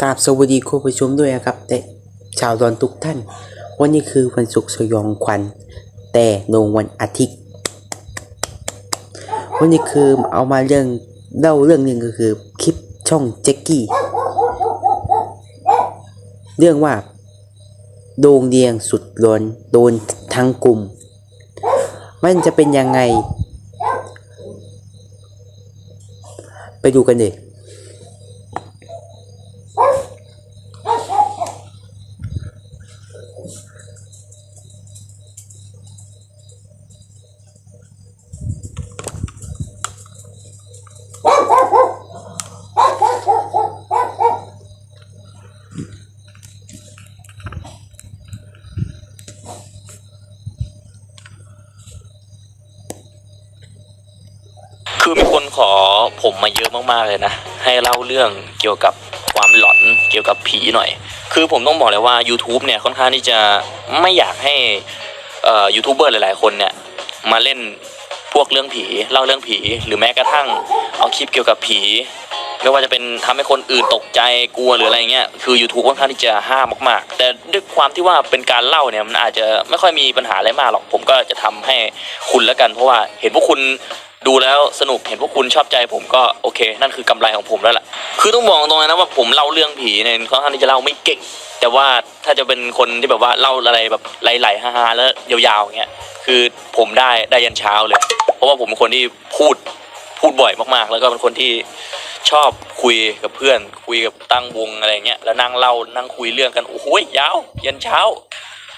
กราบสวัสดีคุณผู้ชมด้วยนะครับแต่ชาวดอนทุกท่าน วันนี้คือวันศุกร์สยองขวัญแต่ลงวันอาทิตย์ วันนี้คือเอามาเรื่องเล่าเรื่องหนึ่งก็คือคลิปช่องแจ็กกี้ เรื่องว่า โดงเดียงสุดร้อนโดนทั้งกลุ่ม มันจะเป็นยังไง ไปดูกันเลย อมีคนขอผมมาเยอะมากๆเลยนะ ให้เล่าเรื่องเกี่ยวกับความหลอนเกี่ยวกับผีหน่อย คือผมต้องบอกเลยว่า YouTube เนี่ยค่อนข้างที่จะไม่อยากให้อ่อยูทูบเบอร์หลาย ๆ คนเนี่ยมาเล่นพวกเรื่องผีเล่าเรื่องผี หรือแม้กระทั่งเอาคลิปเกี่ยวกับผี ไม่ว่าจะเป็นทำให้คนอื่นตกใจกลัวหรืออะไรเงี้ยคือ YouTube ค่อนข้างที่จะห้ามมากๆ แต่ด้วยความที่ว่าเป็นการเล่าเนี่ยมันอาจจะไม่ค่อยมีปัญหาอะไรมากหรอก ผมก็จะทำให้คุณแล้วกัน เพราะว่าเห็นพวกคุณดูแล้วสนุกเห็นพวกคุณชอบใจผมก็โอเค นั่นคือกำไรของผมแล้วล่ะคือต้องบอกตรงนะว่าผมเล่าเรื่องผีเนี่ยค่อนข้างที่จะเล่าไม่เก่ง แต่ว่าถ้าจะเป็นคนที่แบบว่าเล่าอะไรแบบไหลๆฮาๆแล้วยาวๆอย่างเงี้ยคือผมได้ได้ยันเช้าเลย เพราะว่าผมเป็นคนที่พูดพูดบ่อยมากๆ แล้วก็เป็นคนที่ ชอบคุยกับเพื่อน คุยกับตั้งวงอะไรเงี้ยแล้วนั่งเล่านั่งคุยเรื่องกันโอ้โหยาวยันเช้า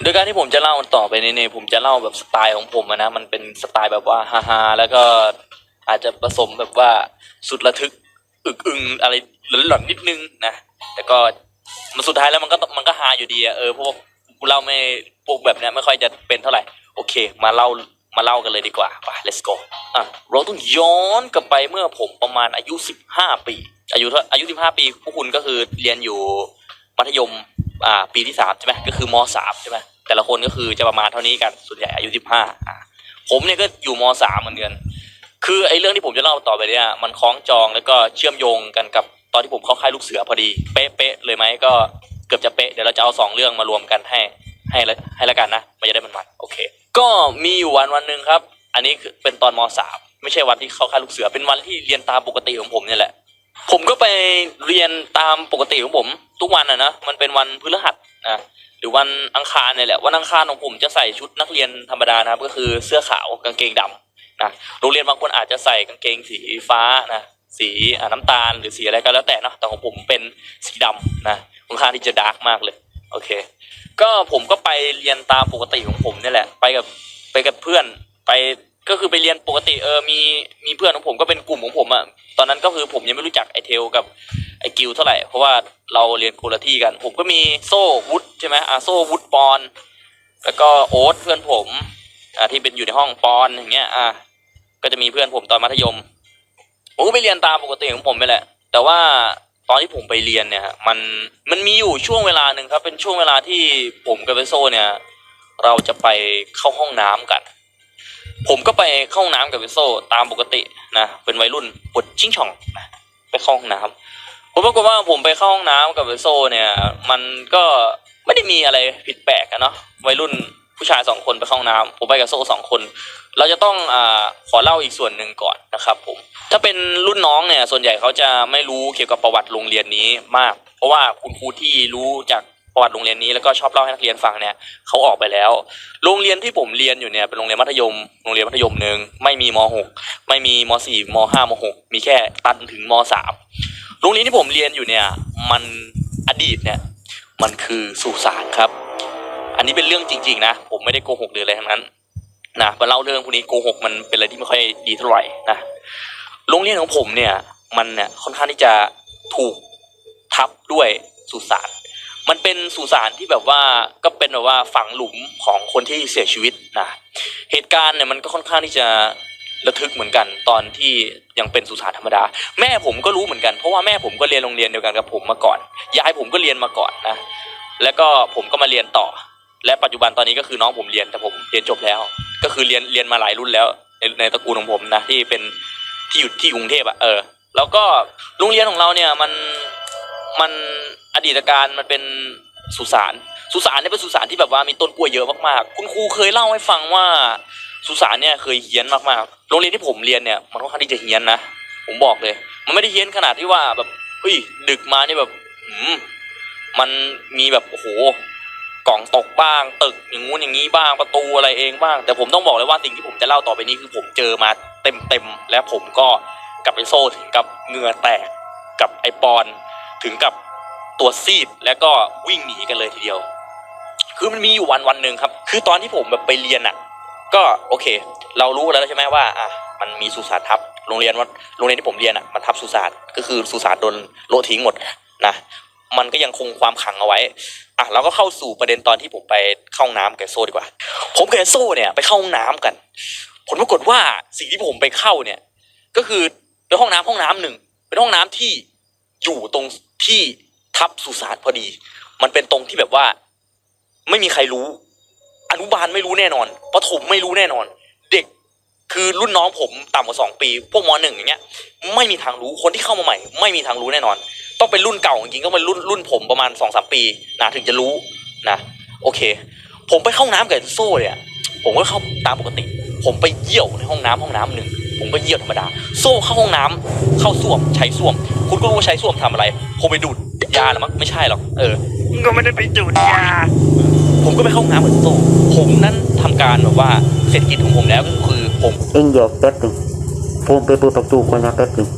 โดยการที่ผมจะเล่าต่อไปในๆผมจะเล่าแบบสไตล์ของผมนะมันเป็นสไตล์แบบว่าฮาๆแล้วก็อาจจะผสมแบบว่าสุดระทึกอึกอึงอะไรหลอนๆนิดนึงนะแต่ก็มันสุดท้ายแล้วมันก็มันก็ฮาอยู่ดีอะเออเพราะว่ากูเล่าไม่พวกแบบเนี้ยไม่ค่อยจะเป็นเท่าไหร่ โอเค มาเล่า มาเล่ากันเลยดีกว่าไป let's go อะเราต้องย้อนกลับไปเมื่อผมประมาณอายุ 15 ปี อายุเท่าอายุ 15 ปีพวกคุณก็คือเรียนอยู่มัธยมอ่าปีที่3ใช่ไหมก็คือม 3 ใช่ไหมแต่ละคนก็คือจะประมาณเท่านี้กันส่วนใหญ่อายุ 15อะผมเนี่ยก็อยู่ม 3 เหมือนกันคือไอ้เรื่องที่ผมจะเล่าต่อไปเนี่ยมันคล้องจองแล้วก็เชื่อมโยงกันกับตอนที่ผมเข้าค่ายลูกเสือพอดี เป๊ะๆเลยไหมก็เกือบจะเป๊ะเดี๋ยวเราจะเอาสองเรื่องมารวมกันให้ให้ให้ละกันนะมันจะได้มันๆโอเค ก็มีอยู่วันวันหนึ่งครับ อันนี้คือเป็นตอนมสามไม่ใช่วันที่เข้าค่ายลูกเสือ เป็นวันที่เรียนตามปกติของผมเนี่ยแหละ ผมก็ไปเรียนตามปกติของผม ทุกวันอะนะมันเป็นวันพฤหัสนะหรือวันอังคารเนี่ยแหละวันอังคารของผมจะใส่ชุดนักเรียนธรรมดานะครับ ก็คือเสื้อขาวกางเกงดำนะโรงเรียนบางคนอาจจะใส่กางเกงสีฟ้านะสีน้ำตาลหรือสีอะไรก็แล้วแต่เนะแต่ของผมเป็นสีดำนะค่อนข้างที่จะดาร์กมากเลย โอเค ก็ผมก็ไปเรียนตามปกติของผมเนี่ยแหละ ไปกับไปกับเพื่อนไปก็คือไปเรียนปกติเออมีมีเพื่อนของผมก็เป็นกลุ่มของผมอะตอนนั้นก็คือผมยังไม่รู้จักไอเทลกับไอกิวเท่าไหร่เพราะว่าเราเรียนคนละที่กัน ผมก็มีโซ่วุฒใช่ไหมอ่าโซ่วุฒปอน แล้วก็โอ๊ตเพื่อนผมอ่าที่เป็นอยู่ในห้องปอนอย่างเงี้ยอ่าก็จะมีเพื่อนผมตอนมัธยมผมก็ไปเรียนตามปกติของผมไปแหละ แต่ว่า ตอนที่ผมไปเรียนเนี่ยมันมันมีอยู่ช่วงเวลาหนึ่งครับ เป็นช่วงเวลาที่ผมกับเบโซเนี่ย เราจะไปเข้าห้องน้ำกัน ผมก็ไปเข้าห้องน้ำกับเบโซตามปกตินะเป็นวัยรุ่นปวดชิงช่องนะไปเข้าห้องน้ำผมปรากฏว่าผมไปเข้าห้องน้ำกับเบโซเนี่ย มันก็ไม่ได้มีอะไรผิดแปลกอะเนาะวัยรุ่น ผู้ชายสองคนไปเข้าห้องน้ำผมไปกับโซ่สองคน เราจะต้องอขอเล่าอีกส่วนหนึ่งก่อนนะครับผมถ้าเป็นรุ่นน้องเนี่ยส่วนใหญ่เขาจะไม่รู้เกี่ยวกับประวัติโรงเรียนนี้มาก เพราะว่าคุณครูที่รู้จากประวัติโรงเรียนนี้แล้วก็ชอบเล่าให้นักเรียนฟังเนี่ยเขาออกไปแล้ว โรงเรียนที่ผมเรียนอยู่เนี่ยเป็นโรงเรียนมัธยม โรงเรียนมัธยมหนึ่งไม่มีม .6 ไม่มีม .4 ม .5 ม .6 มีแค่ตันถึงม .3 โรงเรียนที่ผมเรียนอยู่เนี่ยมันอดีตเนี่ยมันคือสุสานครับ อันนี้เป็นเรื่องจริง ๆ นะ ผมไม่ได้โกหกหรืออะไรทั้งนั้นนะมาเล่าเรื่องพวกนี้โกหกมันเป็นอะไรที่ไม่ค่อยดีเท่าไหร่นะโรงเรียนของผมเนี่ย มันเนี่ยค่อนข้างที่จะถูกทับด้วยสุสานมันเป็นสุสานที่แบบว่าก็เป็นแบบว่าฝังหลุมของคนที่เสียชีวิตนะเหตุการณ์เนี่ยมันก็ค่อนข้างที่จะระทึกเหมือนกันตอนที่ยังเป็นสุสานธรรมดา แม่ผมก็รู้เหมือนกันเพราะว่าแม่ผมก็เรียนโรงเรียนเดียวกันกับผมมาก่อนยายผมก็เรียนมาก่อนนะแล้วก็ผมก็มาเรียนต่อ และปัจจุบันตอนนี้ก็คือน้องผมเรียนแต่ผมเรียนจบแล้ว ก็คือเรียนเรียนมาหลายรุ่นแล้ว ในในตระกูลของผมนะที่เป็นที่อยู่ที่กรุงเทพอะเออ แล้วก็โรงเรียนของเราเนี่ยมันมันอดีตการมันเป็นสุสานสุสานเนี่ยเป็นสุสานที่แบบว่ามีต้นกล้วยเยอะมากๆ คุณครูเคยเล่าให้ฟังว่าสุสานเนี่ยเคยเฮี้ยนมากๆ โรงเรียนที่ผมเรียนเนี่ยมันค่อนข้างที่จะเฮี้ยนนะผมบอกเลย มันไม่ได้เฮี้ยนขนาดที่ว่าแบบเฮ้ยดึกมานี่แบบมมันมีแบบโอ้โห กล่องตกบ้างตึกอย่างงู้นอย่างนี้บ้างประตูอะไรเองบ้าง แต่ผมต้องบอกเลยว่าสิ่งที่ผมจะเล่าต่อไปนี้คือผมเจอมาเต็มๆและผมก็กับไอโซ่ถึงกับเหงื่อแตกกับไอปอนถึงกับตัวซีดแล้วก็วิ่งหนีกันเลยทีเดียว คือมันมีอยู่วันวันหนึ่งครับ คือตอนที่ผมแบบไปเรียนอะ ก็โอเค เรารู้แล้วใช่ไหมว่าอะมันมีสุสานทับโรงเรียนว่าโรงเรียนที่ผมเรียนอะมันทับสุสานก็คือสุสานโดนโลทิ้งหมดนะ มันก็ยังคงความขังเอาไว้อะเราก็เข้าสู่ประเด็นตอนที่ผมไปเข้าห้องน้ำกับโซ่ดีกว่า ผมกับโซ่เนี่ยไปเข้าห้องน้ำกัน ผลปรากฏว่าสิ่งที่ผมไปเข้าเนี่ย ก็คือเป็นห้องน้ำห้องน้ำหนึ่งเป็นห้องน้ำที่อยู่ตรงที่ทับสุสานพอดี มันเป็นตรงที่แบบว่า ไม่มีใครรู้ อนุบาลไม่รู้แน่นอนประถมไม่รู้แน่นอน เด็กคือรุ่นน้องผมต่ำกว่าสองปี พวกมหนึ่งอย่างเงี้ย ไม่มีทางรู้คนที่เข้ามาใหม่ ไม่มีทางรู้แน่นอน ต้องเป็นรุ่นเก่าจริงๆต้องเป็นรุ่นรุ่นผมประมาณสองสามปีนะถึงจะรู้นะโอเค ผมไปเข้าห้องน้ำกับโซ่เนี่ยผมก็เข้าตามปกติ ผมไปเยี่ยวในห้องน้ำห้องน้ำหนึ่งผมก็เยี่ยวธรรมดา โซ่เข้าห้องน้ำเข้าส้วมใช้ส้วม คุณก็รู้ว่าใช้ส้วมทำอะไร ผมไปดูดยาหรือมั้งไม่ใช่หรอกเออก็ไม่ได้ไปจุดยาผมก็ไปเข้าห้องน้ำกับโซ่ผมนั้นทำการแบบว่าเสร็จกิจของผมแล้วก็คือผมเอ็งเดี๋ยวแป๊บหนึงผมไปเปิดประตูก่อนนะแป๊บหนึง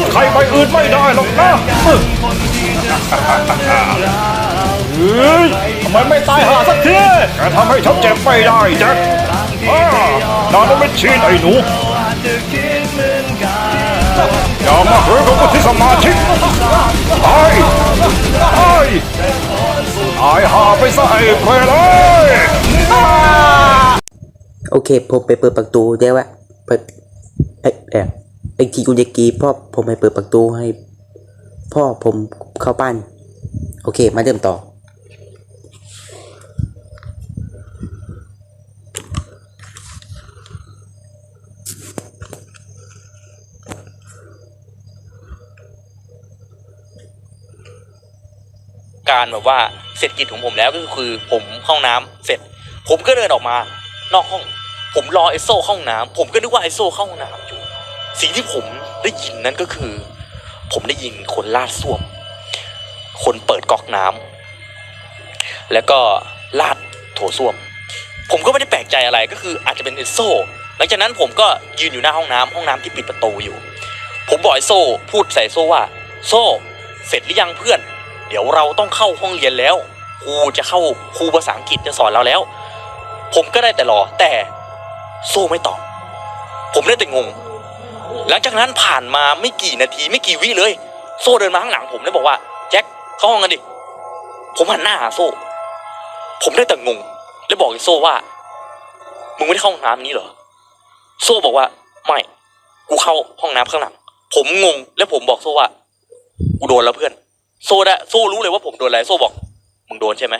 จ๊คมันติดไข่ใบอื่นไม่ได้หรอกนะเฮ้ยทำไมไม่ตายหาสักทีแกทำให้ฉันเจ็บไม่ได้แจ๊คอ้าดานไม่ชีนไอ้หนูอย่ามาเฮ้ยกับวุฒิสมาชิกตายตายตายหาไปซะไอ้เพลเลยโอเคผมไปเปิดประตูได้ว่าเปิดไอ้ เออไอ้กีกุญแจกีพ่อผมไปเปิดประตูให้ พ่อผมเข้าบ้าน โอเค มาเริ่มต่อ การแบบว่าเสร็จกิจของผมแล้วก็คือผมห้องน้ำเสร็จ ผมก็เดินออกมา นอกห้อง ผมรอไอโซ่เข้าห้องน้ำผมก็นึกว่าไอโซ่เข้าห้องน้ำอยู่ สิ่งที่ผมได้ยินนั้นก็คือ ผมได้ยินคนลาดส้วม คนเปิดก๊อกน้ำแล้วก็ลาดโถส้วม ผมก็ไม่ได้แปลกใจอะไรก็คืออาจจะเป็นไอโซ่หลังจากนั้นผมก็ยืนอยู่หน้าห้องน้ำห้องน้ำที่ปิดประตูอยู่ ผมบอกไอโซ่พูดใส่โซ่ว่า โซ่เสร็จหรือยังเพื่อน เดี๋ยวเราต้องเข้าห้องเรียนแล้วครูจะเข้าครูภาษาอังกฤษจะสอนเราแล้ว ผมก็ได้แต่รอแต่โซ่ไม่ตอบผมได้แต่งง หลังจากนั้นผ่านมาไม่กี่นาทีไม่กี่วิเลย โซ่เดินมาข้างหลังผมแล้วบอกว่า แจ็คเข้าห้องกันดิ ผมหันหน้าหาโซ่ ผมได้แต่งง แล้วบอกไอ้โซ่ว่า มึงไม่ได้เข้าห้องน้ำนี้เหรอ โซ่บอกว่า ไม่ กูเข้าห้องน้ำข้างหลัง ผมงง แล้วผมบอกโซ่ว่า กูโดนแล้วเพื่อน โซ่ได้โซ่รู้เลยว่าผมโดนอะไร โซ่บอก มึงโดนใช่ไหม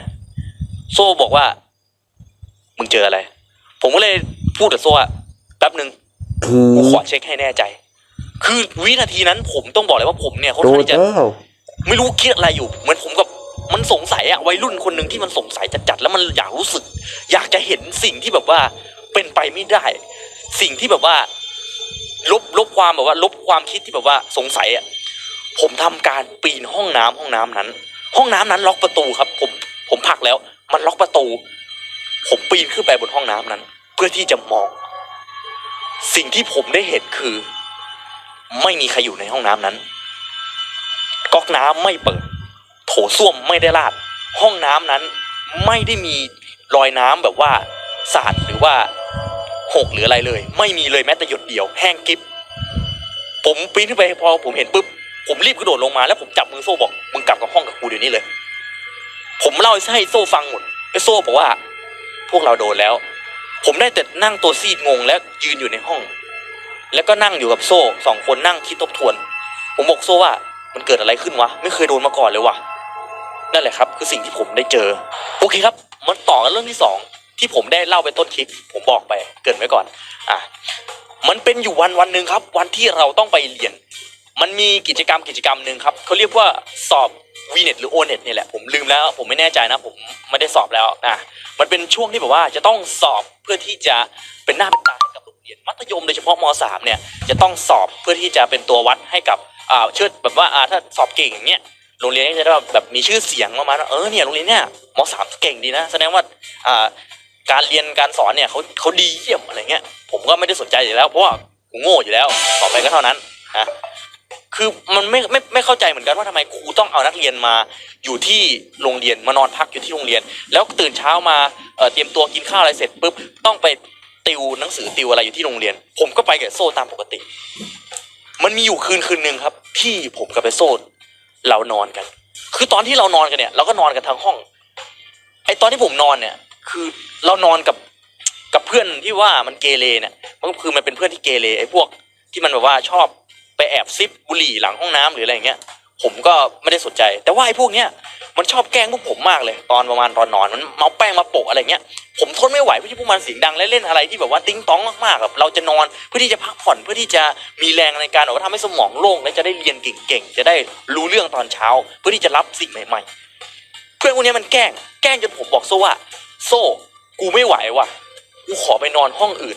โซ่บอกว่า มึงเจออะไร ผมก็เลยพูดกับโซ่ว่าแป๊บหนึ่ง กูขอเช็คให้แน่ใจ คือวินาทีนั้นผมต้องบอกเลยว่าผมเนี่ยเขาโดค่อนนข้างที่จะแล้วไม่รู้คิดอะไรอยู่เหมือนผมกับมันสงสัยอะวัยรุ่นคนหนึ่งที่มันสงสัยจัดๆแล้วมันอยากรู้สึก อยากจะเห็นสิ่งที่แบบว่าเป็นไปไม่ได้ สิ่งที่แบบว่า ลบลบความแบบว่า ลบความคิดที่แบบว่าสงสัยอะผมทำการปีนห้องน้ำห้องน้ำนั้น ห้องน้ำนั้นล็อกประตูครับ ผมผมผลักแล้ว มันล็อกประตู ผมปีนขึ้นไปบนห้องน้ำนั้น เพื่อที่จะมอง สิ่งที่ผมได้เห็นคือ ไม่มีใครอยู่ในห้องน้ำนั้น ก๊อกน้ำไม่เปิด โถส้วมไม่ได้ลาด ห้องน้ำนั้นไม่ได้มีรอยน้ำแบบว่าสาดหรือว่าหกหรืออะไรเลย ไม่มีเลยแม้แต่หยดเดียว แห้งกิฟผมปีนขึ้นไปพอผมเห็นปุ๊บผมรีบกระโดดลงมาแล้วผมจับมือโซ่บอกมึงกลับกับห้องกับกูเดี๋ยวนี้เลย ผมเล่าให้โซ่ฟังหมดไอ้โซ่บอกว่า พวกเราโดนแล้ว ผมได้แต่นั่งตัวซีดงงและยืนอยู่ในห้อง แล้วก็นั่งอยู่กับโซ่สองคนนั่งคิดทบทวน ผมบอกโซ่ว่ามันเกิดอะไรขึ้นวะ ไม่เคยโดนมาก่อนเลยวะนั่นแหละครับ คือสิ่งที่ผมได้เจอ โอเคครับ มันต่อกันเรื่องที่สองที่ผมได้เล่าไปต้นคลิป ผมบอกไปเกรินไว้ก่อน อะมันเป็นอยู่วันวันหนึ่งครับ วันที่เราต้องไปเรียน มันมีกิจกรรมกิจกรรมหนึ่งครับเขาเรียกว่าสอบ VNet หรือ ONet นี่แหละผมลืมแล้วผมไม่แน่ใจนะผมไม่ได้สอบแล้วนะมันเป็นช่วงที่แบบว่าจะต้องสอบเพื่อที่จะเป็นหน้าเป็นตาให้กับโรงเรียนมัธยมโดยเฉพาะม .3 เนี่ยจะต้องสอบเพื่อที่จะเป็นตัววัดให้กับอ่าเชื่อแบบว่าอ่าถ้าสอบเก่งอย่างเงี้ยโรงเรียนก็จะได้แบบมีชื่อเสียงประมาณว่าเออเนี่ยโรงเรียนเนี่ยม .3 เก่งดีนะ แสดงว่าอ่าการเรียนการสอนเนี่ยเขาเขาดีเยี่ยมอะไรเงี้ยผมก็ไม่ได้สนใจอยู่แล้วเพราะว่ากูโง่อยู่แล้วต่อไปก็เท่านั้นนะคือมันไม่ไม่ไม่เข้าใจเหมือนกันว่าทำไม ต้องเอานักเรียนมาอยู่ที่โรงเรียนมานอนพักอยู่ที่โรงเรียน แล้วตื่นเช้ามาเตรียมตัวกินข้าวอะไรเสร็จปุ๊บต้องไปติวหนังสือติวอะไรอยู่ที่โรงเรียน ผมก็ไปกับโซ่ตามปกติ มันมีอยู่คืนคืนหนึ่งครับ ที่ผมกับไปโซ่เรานอนกัน คือตอนที่เรานอนกันเนี่ยเราก็นอนกันทั้งห้องไอตอนที่ผมนอนเนี่ย คือเรานอนกับกับเพื่อนที่ว่ามันเกเรเนี่ยมันก็คือมันเป็นเพื่อนที่เกเรไอพวกที่มันแบบว่าชอบไปแอบซิปบุหรี่หลังห้องน้ำหรืออะไรอย่างเงี้ย ผมก็ไม่ได้สนใจ แต่ว่าไอ้พวกเนี้ยมันชอบแกล้งพวกผมมากเลย ตอนประมาณตอนนอนมันเมาแป้งมาโปะอะไรเงี้ยผมทนไม่ไหวเพื่อที่พวกมันเสียงดังและเล่นอะไรที่แบบว่าติ้งต้องมากๆแบบเราจะนอนเพื่อที่จะพักผ่อนเพื่อที่จะมีแรงในการแบบว่าทำให้สมองโล่งและจะได้เรียนเก่งๆจะได้รู้เรื่องตอนเช้า เพื่อที่จะรับสิ่งใหม่ ๆ เพื่อนพวกเนี้ยมันแกล้งแกล้งจนผมบอกโซ่ว่า โซ่กูไม่ไหวว่ะกูขอไปนอนห้องอื่น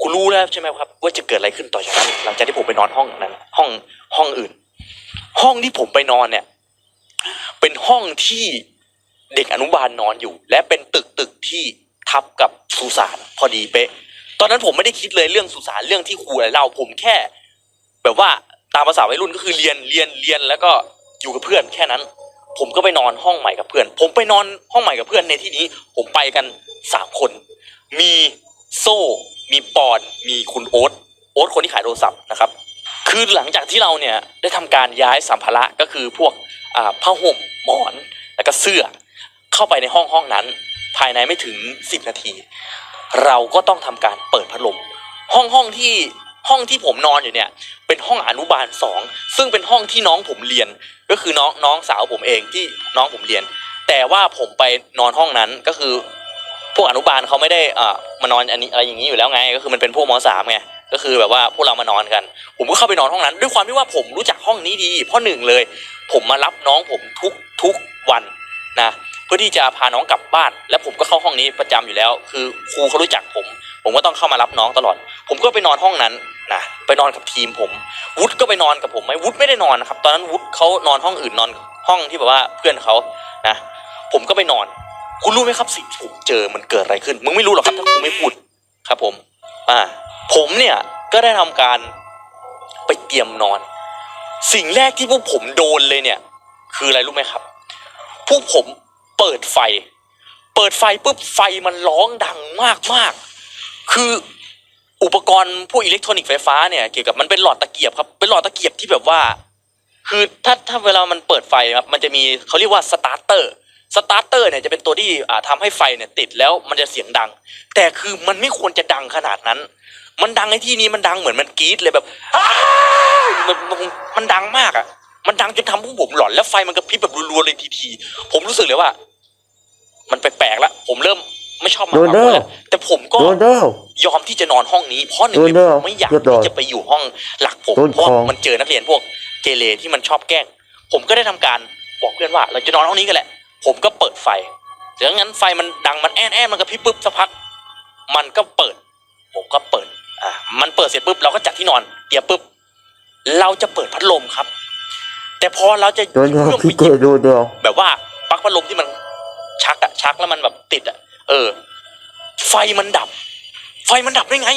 คุณรู้แล้วใช่ไหมครับ ว่าจะเกิดอะไรขึ้นต่อจากนั้นหลังจากที่ผมไปนอนห้องนั้น ห้องห้องอื่น ห้องที่ผมไปนอนเนี่ย เป็นห้องที่เด็กอนุบาลนอนอยู่ และเป็นตึกตึกที่ทับกับสุสานพอดีเป๊ะ ตอนนั้นผมไม่ได้คิดเลยเรื่องสุสานเรื่องที่ครูอะไรเล่าผมแค่ แบบว่าตามภาษาวัยรุ่นก็คือเรียนเรียนเรียนแล้วก็อยู่กับเพื่อนแค่นั้น ผมก็ไปนอนห้องใหม่กับเพื่อน ผมไปนอนห้องใหม่กับเพื่อนในที่นี้ ผมไปกันสามคน มีโซ่ มีปอน มีคุณโอ๊ต โอ๊ตคนที่ขายโทรศัพท์นะครับ คือหลังจากที่เราเนี่ยได้ทำการย้ายสัมภาระก็คือพวกผ้าห่มหมอนแล้วก็เสื้อเข้าไปในห้องห้องนั้น ภายในไม่ถึงสิบนาที เราก็ต้องทำการเปิดพัดลมห้องห้องที่ห้องที่ผมนอนอยู่เนี่ย เป็นห้องอนุบาลสองซึ่งเป็นห้องที่น้องผมเรียน ก็คือน้องน้องสาวผมเองที่น้องผมเรียน แต่ว่าผมไปนอนห้องนั้นก็คือ พวกอนุบาลเขาไม่ได้อ่ามานอนอันนี้อะไรอย่างนี้อยู่แล้วไง ก็คือมันเป็นพวกมสามไง ก็คือแบบว่าพวกเรามานอนกัน ผมก็เข้าไปนอนห้องนั้น ด้วยความที่ว่าผมรู้จักห้องนี้ดีเพราะหนึ่งเลย ผมมารับน้องผมทุกทุกวันนะเพื่อที่จะพาน้องกลับบ้าน และผมก็เข้าห้องนี้ประจำอยู่แล้ว คือครูเขารู้จักผม ผมก็ต้องเข้ามารับน้องตลอด ผมก็ไปนอนห้องนั้นนะไปนอนกับทีมผม วุฒิก็ไปนอนกับผมไหมวุฒิไม่ได้นอนนะครับ ตอนนั้นวุฒิเขานอนห้องอื่นนอนห้องที่แบบว่าเพื่อนเขานะผมก็ไปนอน คุณรู้ไหมครับสิ่งที่ผมเจอมันเกิดอะไรขึ้น มึงไม่รู้หรอกครับถ้ากูไม่พูดครับผม อ่า ผมเนี่ยก็ได้ทำการไปเตรียมนอน สิ่งแรกที่พวกผมโดนเลยเนี่ย คืออะไรรู้ไหมครับ พวกผมเปิดไฟ เปิดไฟปุ๊บไฟมันร้องดังมากมากคืออุปกรณ์พวกอิเล็กทรอนิกส์ไฟฟ้าเนี่ยเกี่ยวกับมันเป็นหลอดตะเกียบครับ เป็นหลอดตะเกียบที่แบบว่า คือถ้าถ้าเวลามันเปิดไฟครับมันจะมีเขาเรียกว่าสตาร์เตอร์สตาร์เตอร์เนี่ยจะเป็นตัวที่อ่าทำให้ไฟเนี่ยติดแล้วมันจะเสียงดัง แต่คือมันไม่ควรจะดังขนาดนั้น มันดังในที่นี้มันดังเหมือนมันกรี๊ดเลยแบบอ้าวมันมันมันดังมากอะ มันดังจนทำพวกผมหลอนแล้วไฟมันกระพริบแบบรัวๆเลยทีๆผมรู้สึกเลยว่า มันแปลกๆแล้วผมเริ่มไม่ชอบมาโดนเด้อแล้วแต่ผมก็โดนเด้อยอมที่จะนอนห้องนี้ เพราะหนึ่งโดเลยนเด้อผมไม่อยากเรียบร้อยที่จะไปอยู่ห้องหลักผมโดนเพราะของมันเจอนักเรียนพวกเกเรที่มันชอบแกล้ง ผมก็ได้ทำการบอกเพื่อนว่า เราจะนอนห้องนี้กันแหละ ผมก็เปิดไฟจากนั้นไฟมันดังมันแอนแอนมันกระพริบปุ๊บสักพักมันก็เปิด ผมก็เปิด อ่ามันเปิดเสร็จปุ๊บเราก็จัดที่นอนเตรียมปุ๊บเราจะเปิดพัดลมครับ แต่พอเราจะโดนเด้อเอื้อมไปพี่หเกยิบโดนเด้อแบบว่าปลั๊กพัดลมที่มันชักอะชักแล้วมันแบบติดอะเออ ไฟมันดับ ไฟมันดับได้ไง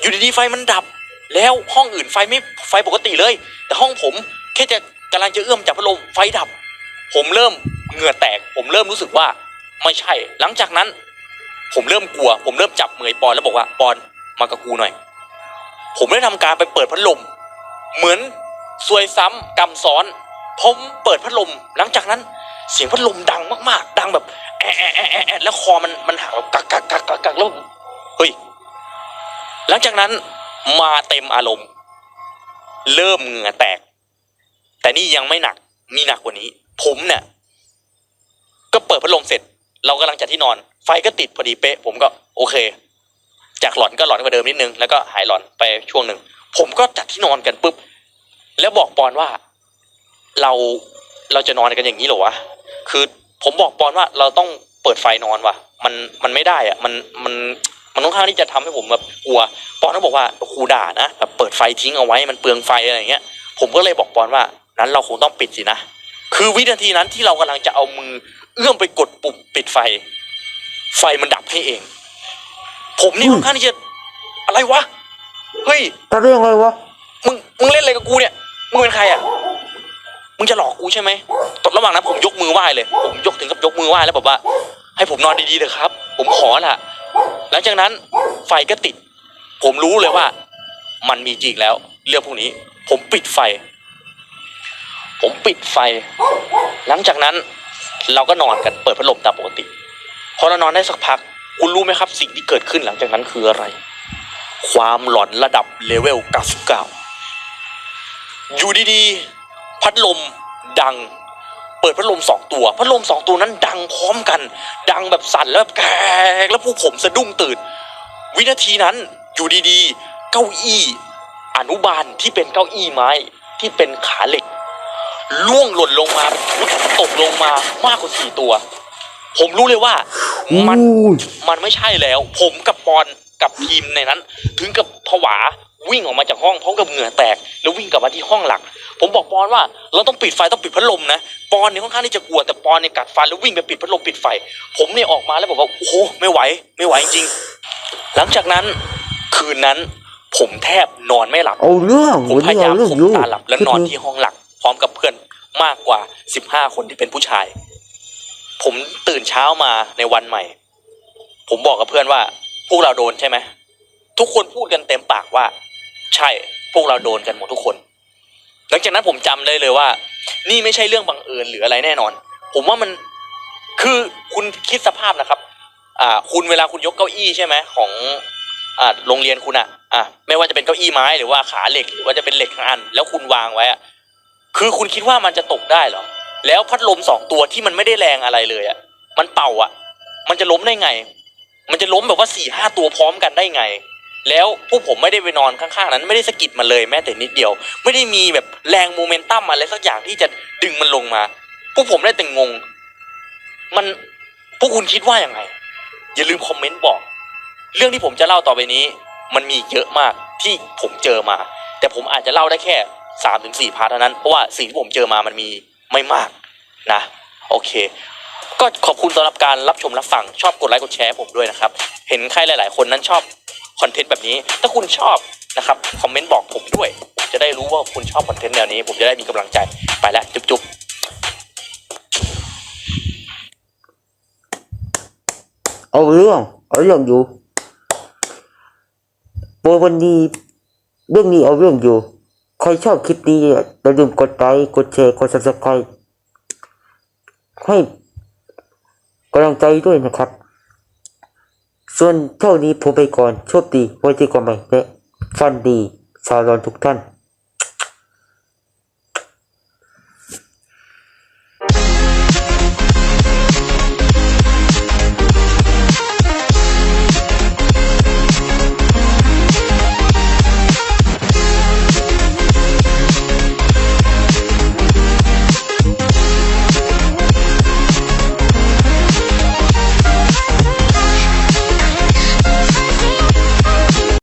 อยู่ดีๆไฟมันดับ แล้วห้องอื่นไฟไม่ไฟปกติเลย แต่ห้องผมแค่จะกำลังจะเอื้อมจับพัดลมไฟดับ ผมเริ่มเหงื่อแตก ผมเริ่มรู้สึกว่า ไม่ใช่ หลังจากนั้น ผมเริ่มกลัว ผมเริ่มจับมือไอ้ปอนแล้วบอกว่าปอน มากับกูหน่อย ผมได้ทำการไปเปิดพัดลม เหมือนซวยซ้ำกรรมซ้อน ผมเปิดพัดลม หลังจากนั้น เสียงพัดลมดังมากๆ ดังแบบแอะแอะแอะแอะแล้วคอมันมันหักกักกักกักกักกักแล้วเฮ้ยหลังจากนั้นมาเต็มอารมณ์ เริ่มเหงื่อแตก แต่นี่ยังไม่หนักมีหนักกว่านี้ ผมเนี่ย ก็เปิดพัดลมเสร็จ เรากำลังจัดที่นอน ไฟก็ติดพอดีเป๊ะ ผมก็ โอเค จากหลอนก็หลอนกว่าเดิมนิดนึงแล้วก็หายหลอนไปช่วงหนึ่งผมก็จัดที่นอนกันปุ๊บแล้วบอกปอนว่า เราเราจะนอนกันอย่างนี้เหรอวะคือผมบอกปอนว่าเราต้องเปิดไฟนอนว่ะ มันมันไม่ได้อะมันมันมันค่อนข้างที่จะทำให้ผมแบบกลัว ปอนก็บอกว่าครูด่านะแบบเปิดไฟทิ้งเอาไว้มันเปลืองไฟอะไรอย่างเงี้ย ผมก็เลยบอกปอนว่านั้นเราคงต้องปิดสินะคือวินาทีนั้นที่เรากำลังจะเอามือ เอื้อมไปกดปุ่มปิดไฟ ไฟมันดับให้เอง ผมนี่ค่อนข้างที่จะอะไรวะ เฮ้ยตอนเรื่องอะไรวะ มึงมึงเล่นอะไรกับกูเนี่ย มึงเป็นใครอะ มึงจะหลอกกูใช่ไหมตอนระหว่างนั้นผมยกมือไหว้เลย ผมยกถึงกับยกมือไหว้แล้วแบบว่า ให้ผมนอนดีๆเถอะครับ ผมขอละหลังจากนั้นไฟก็ติด ผมรู้เลยว่า มันมีจริงแล้ว เรื่องพวกนี้ ผมปิดไฟ ผมปิดไฟ หลังจากนั้น เราก็นอนกันเปิดพัดลมตามปกติ พอเรานอนได้สักพัก คุณรู้ไหมครับสิ่งที่เกิดขึ้นหลังจากนั้นคืออะไร ความหลอนระดับเลเวล99อยู่ดีๆ พัดลมดัง เปิดพัดลมสองตัว พัดลมสองตัวนั้นดังพร้อมกัน ดังแบบสั่นแล้วแบบแกรกแล้วพวกผมสะดุ้งตื่น วินาทีนั้นอยู่ดีๆ เก้าอี้อนุบาลที่เป็นเก้าอี้ไม้ที่เป็นขาเหล็กล่วงหล่นลงมาตกลงมามากกว่าสี่ตัว ผมรู้เลยว่ามันอู้ยมันไม่ใช่แล้ว ผมกับปอนกับทีมในนั้น ถึงกับผวาวิ่งออกมาจากห้องพร้อมกับเหงื่อแตก แล้ววิ่งกลับมาที่ห้องหลัก ผมบอกปอนว่าเราต้องปิดไฟต้องปิดพัดลมนะปอนเนี่ยค่อนข้างที่จะกลัวแต่ปอนเนี่ยกัดฟันแล้ววิ่งไปปิดพัดลมปิดไฟ ผมเนี่ยออกมาแล้วบอกว่าโอ้โหไม่ไหว ไม่ไหวจริงๆหลังจากนั้นคืนนั้นผมแทบนอนไม่หลับเอาเรื่องผมวันพนี้ยายาเอามเรื่องข่มอยู่ตาหลับและนอนที่ห้องหลัก พร้อมกับเพื่อนมากกว่าสิบห้าคนที่เป็นผู้ชาย ผมตื่นเช้ามาในวันใหม่ ผมบอกกับเพื่อนว่า พวกเราโดนใช่ไหมทุกคนพูดกันเต็มปากว่า ใช่พวกเราโดนกันหมดทุกคน หลังจากนั้นผมจำได้เลยว่า นี่ไม่ใช่เรื่องบังเอิญหรืออะไรแน่นอน ผมว่ามันคือคุณคิดสภาพนะครับอ่าคุณเวลาคุณยกเก้าอี้ใช่ไหมของอ่าโรงเรียนคุณอะอะไม่ว่าจะเป็นเก้าอี้ไม้หรือว่าขาเหล็กหรือว่าจะเป็นเหล็กทั้งอัน แล้วคุณวางไว้อะคือคุณคิดว่ามันจะตกได้เหรอ แล้วพัดลมสองตัวที่มันไม่ได้แรงอะไรเลยอะมันเป่าอะ มันจะล้มได้ไง มันจะล้มแบบว่าสี่ห้าตัวพร้อมกันได้ไง แล้วพวกผมไม่ได้ไปนอนข้างๆนั้น ไม่ได้สะกิดมันเลยแม้แต่นิดเดียว ไม่ได้มีแบบแรงโมเมนตัมอะไรสักอย่างที่จะดึงมันลงมา พวกผมได้แต่งง มันพวกคุณคิดว่าอย่างไง อย่าลืมคอมเมนต์บอก เรื่องที่ผมจะเล่าต่อไปนี้ มันมีเยอะมากที่ผมเจอมา แต่ผมอาจจะเล่าได้แค่สามถึงสี่พาร์ทเท่านั้นเพราะว่าสิ่งที่ผมเจอมามันมี ไม่มากนะ โอเค ก็ขอบคุณสำหรับการรับชมรับฟังชอบกดไลค์กดแชร์ผมด้วยนะครับ เห็นใครหลาย ๆ คนนั้นชอบคอนเทนต์แบบนี้ ถ้าคุณชอบนะครับคอมเมนต์บอกผมด้วยจะได้รู้ว่าคุณชอบคอนเทนต์แนวนี้ ผมจะได้มีกำลังใจไปแล้วจุ๊บๆเอาเรื่องเอาเรื่องอยู่โปรวันนี้เรื่องนี้เอาเรื่องอยู่ ใครชอบคลิปนี้อย่าลืมกดไลค์กดแชร์กด subscribe ให้กำลังใจด้วยนะครับ ส่วนเท่านี้ผมไปก่อนโชคดีไว้ที่ก่อนใหม่และฟันดีชาวรอนทุกท่าน